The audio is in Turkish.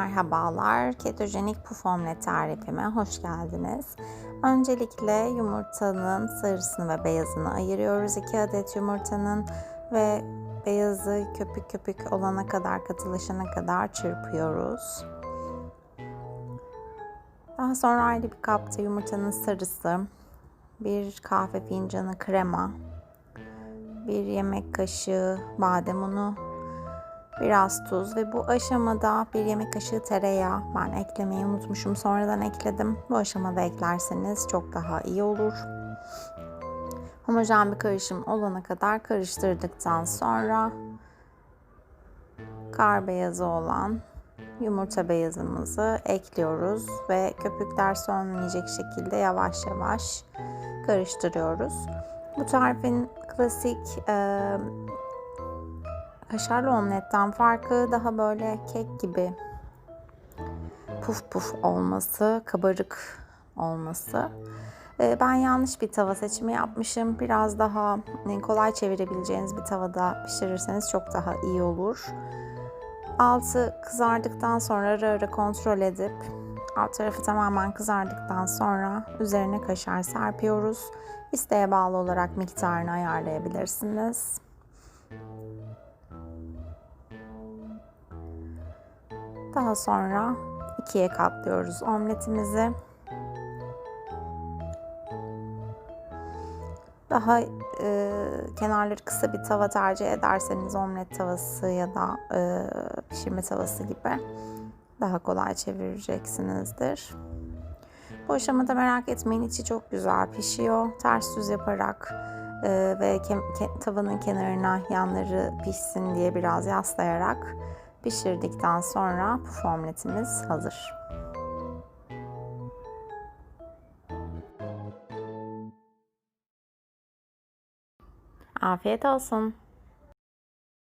Merhabalar, ketojenik puf omlet tarifime hoş geldiniz. Öncelikle yumurtanın sarısını ve beyazını ayırıyoruz. 2 adet yumurtanın ve beyazı köpük köpük olana kadar, katılaşana kadar çırpıyoruz. Daha sonra ayrı bir kapta yumurtanın sarısı, bir kahve fincanı krema, bir yemek kaşığı badem unu, biraz tuz ve bu aşamada bir yemek kaşığı tereyağı ben eklemeyi unutmuşum sonradan ekledim. Bu aşamada eklerseniz çok daha iyi olur. Homojen bir karışım olana kadar karıştırdıktan sonra kar beyazı olan yumurta beyazımızı ekliyoruz ve köpükler sönmeyecek şekilde yavaş yavaş karıştırıyoruz. Bu tarifin klasik e, kaşarlı omletten farkı daha böyle kek gibi puf puf olması, kabarık olması. Ben yanlış bir tava seçimi yapmışım. Biraz daha kolay çevirebileceğiniz bir tavada pişirirseniz çok daha iyi olur. Altı kızardıktan sonra ara ara kontrol edip alt tarafı tamamen kızardıktan sonra üzerine kaşar serpiyoruz. İsteğe bağlı olarak miktarını ayarlayabilirsiniz. Daha sonra ikiye katlıyoruz omletimizi. Daha e, kenarları kısa bir tava tercih ederseniz omlet tavası ya da e, pişirme tavası gibi daha kolay çevireceksinizdir. Bu aşamada merak etmeyin içi çok güzel pişiyor. Ters düz yaparak e, ve ke- ke- tavanın kenarına yanları pişsin diye biraz yaslayarak pişirdikten sonra puf omletimiz hazır. Afiyet olsun.